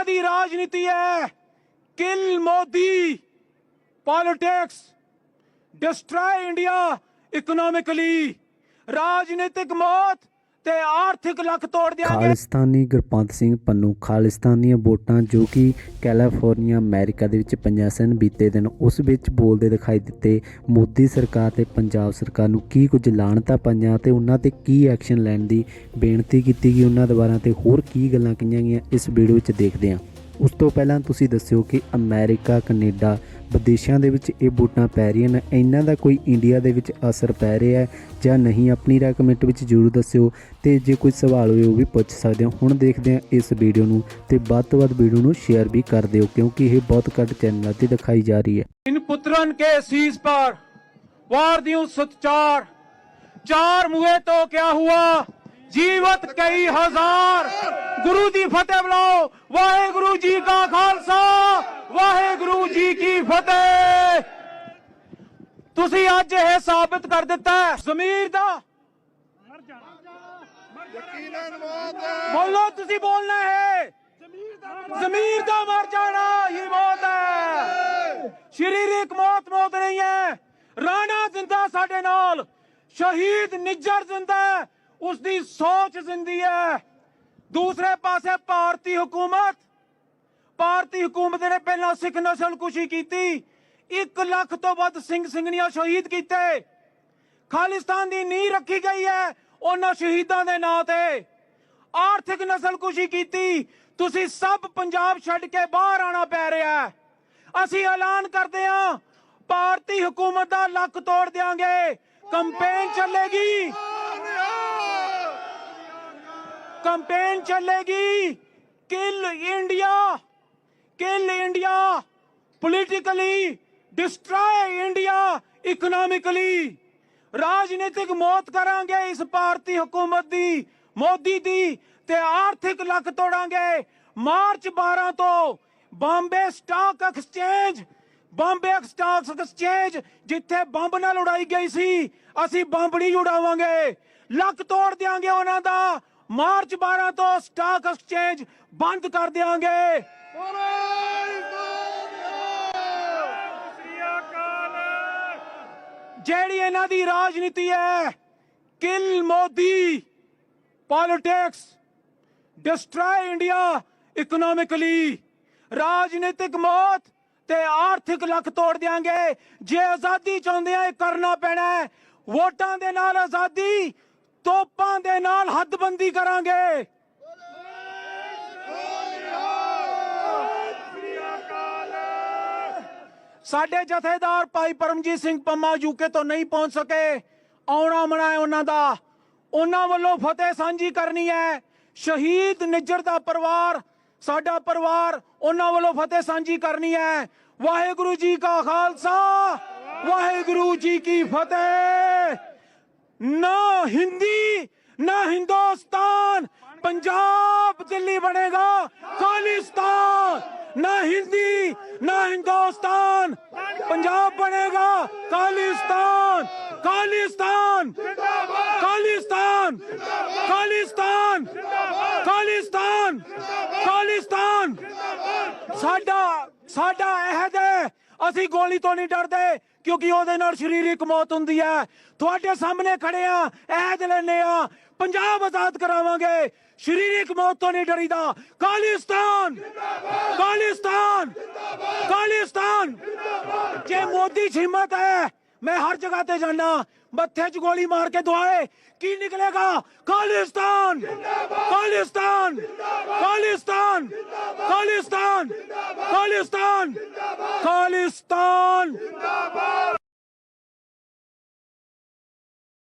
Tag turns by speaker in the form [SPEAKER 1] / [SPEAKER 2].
[SPEAKER 1] ਇਹਨਾਂ ਦੀ ਰਾਜਨੀਤੀ ਹੈ। Kill Modi politics destroy India economically ਰਾਜਨੀਤਿਕ ਮੌਤ ਤੇ ਆਰਥਿਕ ਲੱਕ ਤੋੜ ਦਿਆਂਗੇ।
[SPEAKER 2] ਖਾਲਿਸਤਾਨੀ ਗੁਰਪੰਤ ਸਿੰਘ ਪੰਨੂ ਖਾਲਿਸਤਾਨੀਆਂ ਵੋਟਾਂ ਜੋ ਕਿ ਕੈਲੀਫੋਰਨੀਆ, ਅਮਰੀਕਾ ਦੇ ਵਿੱਚ ਪਈਆਂ ਸਨ, ਬੀਤੇ ਦਿਨ ਉਸ ਵਿੱਚ ਬੋਲਦੇ ਦਿਖਾਈ ਦਿੱਤੇ, ਮੋਦੀ ਸਰਕਾਰ ਤੇ ਪੰਜਾਬ ਸਰਕਾਰ ਨੂੰ ਕੀ ਕੁਝ ਲਾਣਤਾ ਪਈਆਂ ਤੇ ਉਹਨਾਂ ਤੇ ਕੀ ਐਕਸ਼ਨ ਲੈਣ ਦੀ ਬੇਨਤੀ ਕੀਤੀ ਗਈ, ਉਹਨਾਂ ਦੁਆਰਾ ਤੇ ਹੋਰ ਕੀ ਗੱਲਾਂ ਕਹੀਆਂ ਗਈਆਂ, ਇਸ ਵੀਡੀਓ ਵਿੱਚ ਦੇਖਦੇ ਹਾਂ। ਉਸ ਤੋਂ ਪਹਿਲਾਂ ਤੁਸੀਂ ਦੱਸਿਓ ਕਿ ਅਮਰੀਕਾ, ਕੈਨੇਡਾ ਵਿਦੇਸ਼ਾਂ ਦੇ ਵਿੱਚ ਇਹ ਵੋਟਾਂ ਪੈ ਰਹੀਆਂ ਨੇ। ਇਹਨਾਂ ਦਾ ਕੋਈ ਇੰਡੀਆ ਦੇ ਵਿੱਚ ਅਸਰ ਪੈ ਰਿਹਾ ਹੈ ਜਾਂ ਨਹੀਂ, ਆਪਣੀ ਰਾਏ ਕਮੈਂਟ ਵਿੱਚ ਜ਼ਰੂਰ ਦੱਸਿਓ ਤੇ ਜੇ ਕੋਈ ਸਵਾਲ ਹੋਵੇ ਉਹ ਵੀ ਪੁੱਛ ਸਕਦੇ ਹੋ। ਹੁਣ ਦੇਖਦੇ ਹਾਂ ਇਸ ਵੀਡੀਓ ਨੂੰ ਤੇ ਵੱਧ ਤੋਂ ਵੱਧ ਵੀਡੀਓ ਨੂੰ ਸ਼ੇਅਰ ਵੀ ਕਰ ਦਿਓ ਕਿਉਂਕਿ ਇਹ ਬਹੁਤ ਘੱਟ ਚੈਨਲਾਂ ਤੇ ਦਿਖਾਈ ਜਾ ਰਹੀ ਹੈ।
[SPEAKER 1] ਇਨ ਪੁੱਤਰਨ ਕੇ ਸੀਸ ਪਰ, ਵਾਰ ਦਿਉ ਸਤਚਾਰ, ਚਾਰ ਮੂਹੇ ਤੋਂ ਕਿਆ ਹੁਆ? ਜੀਵਤ ਕਈ ਹਜ਼ਾਰ। ਗੁਰੂ ਦੀ ਫਤਿਹ ਬੁਲਾਓ। ਵਾਹਿਗੁਰੂ ਜੀ ਕਾ ਖਾਲਸਾ। ਵਾਹਿਗੁਰੂ ਜੀ ਕੀ ਫਤਿਹ। ਤੁਸੀਂ ਅੱਜ ਇਹ ਸਾਬਤ ਕਰ ਦਿੱਤਾ ਜ਼ਮੀਰ ਦਾ। ਬੋਲੋ ਤੁਸੀਂ ਬੋਲਣਾ ਹੈ। ਜ਼ਮੀਰ ਦਾ ਮਰ ਜਾਣਾ। ਹੀ ਮੌਤ ਹੈ। ਸ਼ਰੀਰਕ ਮੌਤ ਮੌਤ ਨਹੀਂ ਹੈ। ਰਾਣਾ ਜ਼ਿੰਦਾ ਸਾਡੇ ਨਾਲ। ਸ਼ਹੀਦ ਨਿੱਜਰ ਜ਼ਿੰਦਾ ਉਸ ਦੀ ਸੋਚ ਜ਼ਿੰਦੀ ਹੈ। ਦੂਸਰੇ ਪਾਸੇ ਭਾਰਤੀ ਹਕੂਮਤ ਭਾਰਤੀ ਹਕੂਮਤ ਨੇ ਪਹਿਲਾਂ ਸਿੱਖ ਨਸਲ ਕੁਸ਼ੀ ਕੀਤੀ 1 ਲੱਖ ਤੋਂ ਵੱਧ ਸਿੰਘ ਸਿੰਘਣੀਆਂ ਸ਼ਹੀਦ ਕੀਤੇ। ਖਾਲਿਸਤਾਨ ਦੀ ਨੀਂਹ ਰੱਖੀ ਗਈ ਹੈ, ਉਹਨਾਂ ਸ਼ਹੀਦਾਂ ਦੇ ਨਾਂ ਤੇ। ਆਰਥਿਕ ਨਸਲਕੁਸ਼ੀ ਕੀਤੀ, ਤੁਸੀਂ ਸਭ ਪੰਜਾਬ ਛੱਡ ਕੇ ਬਾਹਰ ਆਣਾ ਪੈ ਰਿਹਾ ਅਸੀਂ ਐਲਾਨ ਕਰਦੇ ਹਾਂ, ਭਾਰਤੀ ਹਕੂਮਤ ਦਾ ਲੱਕ ਤੋੜ ਦਿਆਂਗੇ। ਕੰਪੇਨ ਚੱਲੇਗੀ। ਕੰਪੇਨ ਚੱਲੇਗੀ। Kill India kill India politically destroy India economically ਰਾਜਨੀਤਿਕ ਮੌਤ ਕਰਾਂਗੇ ਇਸ ਭਾਰਤੀ ਹਕੂਮਤ ਦੀ, ਮੋਦੀ ਦੀ, ਤੇ ਆਰਥਿਕ ਲੱਕ ਤੋੜਾਂਗੇ। ਮਾਰਚ 12 ਤੋਂ Bombay stock exchange Bombay stock exchange ਜਿੱਥੇ ਬੰਬ ਨਾਲ ਉਡਾਈ ਗਈ ਸੀ, ਅਸੀਂ ਬੰਬ ਨਹੀਂ ਉਡਾਵਾਂਗੇ। ਲੱਕ ਤੋੜ ਦਿਆਂਗੇ ਉਹਨਾਂ ਦਾ। ਮਾਰਚ 12 ਤੋਂ ਸਟਾਕ ਐਕਸਚੇਂਜ ਬੰਦ ਕਰ ਦਿਆਂਗੇ। ਜਿਹੜੀ ਇਹਨਾਂ ਦੀ ਰਾਜਨੀਤੀ ਹੈ, kill Modi politics destroy India economically ਰਾਜਨੀਤਿਕ ਮੌਤ ਤੇ ਆਰਥਿਕ ਲੱਕ ਤੋੜ ਦਿਆਂਗੇ। ਜੇ ਆਜ਼ਾਦੀ ਚਾਹੁੰਦੇ ਆ, ਇਹ ਕਰਨਾ ਪੈਣਾ ਵੋਟਾਂ ਦੇ ਨਾਲ ਆਜ਼ਾਦੀ ਤੋਪਾਂ ਦੇ ਨਾਲ ਹੱਦਬੰਦੀ ਕਰਾਂਗੇ। ਸਾਡੇ ਜਥੇਦਾਰ ਭਾਈ ਪਰਮਜੀਤ ਸਿੰਘ ਪੰਮਾ ਯੂਕੇ ਤੋਂ ਨਹੀਂ ਪਹੁੰਚ ਸਕੇ। ਆਉਣਾ ਮਨਾਏ ਉਹਨਾਂ ਦਾ। ਉਹਨਾਂ ਵੱਲੋਂ ਫਤਿਹ ਸਾਂਝੀ ਕਰਨੀ ਹੈ। ਸ਼ਹੀਦ ਨਿੱਜਰ ਦਾ ਪਰਿਵਾਰ, ਸਾਡਾ ਪਰਿਵਾਰ ਉਹਨਾਂ ਵੱਲੋਂ ਫਤਿਹ ਸਾਂਝੀ ਕਰਨੀ ਹੈ। ਵਾਹਿਗੁਰੂ ਜੀ ਕਾ ਖਾਲਸਾ, ਵਾਹਿਗੁਰੂ ਜੀ ਕੀ ਫਤਿਹ। ਨਾ ਹਿੰਦੀ, ਨਾ ਹਿੰਦੁਸਤਾਨ। ਪੰਜਾਬ ਦਿੱਲੀ ਬਣੇਗਾ। ਖਾਲਿਸਤਾਨ। ਨਾ ਹਿੰਦੀ, ਨਾ ਹਿੰਦੁਸਤਾਨ। ਪੰਜਾਬ ਬਣੇਗਾ। ਖਾਲਿਸਤਾਨ। ਖਾਲਿਸਤਾਨ। ਖਾਲਿਸਤਾਨ। ਖਾਲਿਸਤਾਨ। ਖਾਲਿਸਤਾਨ। ਖਾਲਿਸਤਾਨ। ਸਾਡਾ ਸਾਡਾ ਅਹਿਦ ਹੈ। ਅਸੀਂ ਗੋਲੀ ਤੋਂ ਨਹੀਂ ਡਰਦੇ। ਕਿਉਂਕਿ ਉਹਦੇ ਨਾਲ ਸਰੀਰਕ ਮੌਤ ਹੁੰਦੀ ਹੈ। ਤੁਹਾਡੇ ਸਾਹਮਣੇ ਖੜੇ ਆ ਅਹਿਦ ਲੈਨੇ ਆ, ਪੰਜਾਬ ਆਜ਼ਾਦ ਕਰਾਵਾਂਗੇ। ਸਰੀਰਕ ਮੌਤ ਤੋਂ ਨਹੀਂ ਡਰੀਦਾ। ਖਾਲਿਸਤਾਨ ਖਾਲਿਸਤਾਨ ਖਾਲਿਸਤਾਨ ਜੇ ਮੋਦੀ 'ਚ ਹਿੰਮਤ ਹੈ, ਮੈਂ ਹਰ ਜਗ੍ਹਾ ਤੇ ਜਾਣਾ ਮੱਥੇ 'ਚ ਗੋਲੀ ਮਾਰ ਕੇ ਦੁਆਏ ਕੀ ਨਿਕਲੇਗਾ? ਖਾਲਿਸਤਾਨ ਖਾਲਿਸਤਾਨ ਖਾਲਿਸਤਾਨ ਖਾਲਿਸਤਾਨ ਖਾਲਿਸਤਾਨ ਖਾਲਿਸਤਾਨ